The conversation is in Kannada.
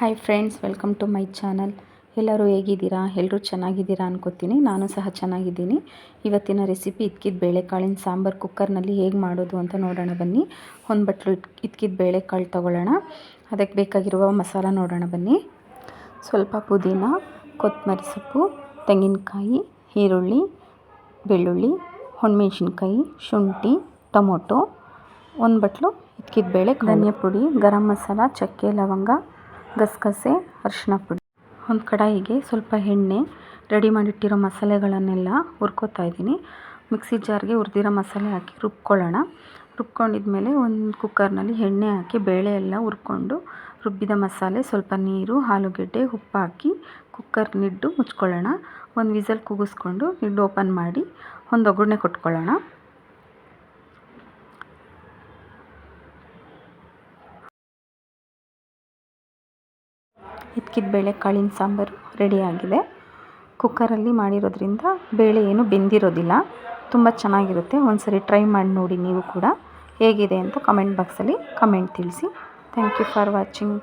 Hi friends, welcome to my channel. ಎಲ್ಲರೂ ಹೇಗಿದ್ದೀರಾ? ಎಲ್ಲರೂ ಚೆನ್ನಾಗಿದ್ದೀರಾ ಅನ್ಕೋತೀನಿ. ನಾನು ಸಹ ಚೆನ್ನಾಗಿದ್ದೀನಿ. ಇವತ್ತಿನ ರೆಸಿಪಿ ಇದ್ಕಿದ ಬೇಳೆಕಾಳಿನ ಸಾಂಬಾರು ಕುಕ್ಕರ್ನಲ್ಲಿ ಹೇಗೆ ಮಾಡೋದು ಅಂತ ನೋಡೋಣ ಬನ್ನಿ. ಒಂದು ಬಟ್ಲು ಇಟ್, ಇದ್ಕಿದ ಬೇಳೆಕಾಳು ತೊಗೊಳ್ಳೋಣ. ಅದಕ್ಕೆ ಬೇಕಾಗಿರುವ ಮಸಾಲ ನೋಡೋಣ ಬನ್ನಿ. ಸ್ವಲ್ಪ ಪುದೀನ, ಕೊತ್ತಂಬರಿ ಸೊಪ್ಪು, ತೆಂಗಿನಕಾಯಿ, ಈರುಳ್ಳಿ, ಬೆಳ್ಳುಳ್ಳಿ, ಹೊಣಮೆಣ್ಸಿನ್ಕಾಯಿ, ಶುಂಠಿ, ಟೊಮೊಟೊ. ಒಂದು ಬಟ್ಲು ಇದ್ಕಿದ ಬೇಳೆ ಧನಿಯಾ ಪುಡಿ, ಗರಂ ಮಸಾಲ, ಚಕ್ಕೆ, ಲವಂಗ. ಗಸಗಸೆ ಅರಿಶಿನ ಪುಡಿ. ಒಂದು ಕಡಾಯಿಗೆ ಸ್ವಲ್ಪ ಎಣ್ಣೆ, ರೆಡಿ ಮಾಡಿಟ್ಟಿರೋ ಮಸಾಲೆಗಳನ್ನೆಲ್ಲ ಹುರ್ಕೋತಾ ಇದ್ದೀನಿ. ಮಿಕ್ಸಿ ಜಾರ್ಗೆ ಹುರಿದಿರೋ ಮಸಾಲೆ ಹಾಕಿ ರುಬ್ಕೊಳ್ಳೋಣ. ರುಬ್ಕೊಂಡಿದ್ಮೇಲೆ ಒಂದು ಕುಕ್ಕರ್ನಲ್ಲಿ ಎಣ್ಣೆ ಹಾಕಿ ಬೇಳೆ ಎಲ್ಲ ಹುರ್ಕೊಂಡು ರುಬ್ಬಿದ ಮಸಾಲೆ ಸ್ವಲ್ಪ ನೀರು, ಆಲೂಗೆಡ್ಡೆ, ಉಪ್ಪು ಹಾಕಿ ಕುಕ್ಕರ್ ನಿಡ್ಡು ಮುಚ್ಕೊಳ್ಳೋಣ. ಒಂದು ವಿಸಲ್ ಕೂಗಿಸ್ಕೊಂಡು ನಿಡ್ಡು ಓಪನ್ ಮಾಡಿ ಒಂದು ಒಗ್ಗರಣೆ ಕೊಟ್ಕೊಳ್ಳೋಣ. ಇದ್ಕಿದ ಬೇಳೆ ಕಾಳಿನ ಸಾಂಬಾರು ರೆಡಿಯಾಗಿದೆ. ಕುಕ್ಕರಲ್ಲಿ ಮಾಡಿರೋದ್ರಿಂದ ಬೇಳೆ ಏನು ಬೆಂದಿರೋದಿಲ್ಲ. ತುಂಬ ಚೆನ್ನಾಗಿರುತ್ತೆ. ಒಂದು ಸರಿ ಟ್ರೈ ಮಾಡಿ ನೋಡಿ ನೀವು ಕೂಡ ಹೇಗಿದೆ ಅಂತ ಕಮೆಂಟ್ ಬಾಕ್ಸಲ್ಲಿ ಕಮೆಂಟ್ ತಿಳಿಸಿ. Thank you for watching.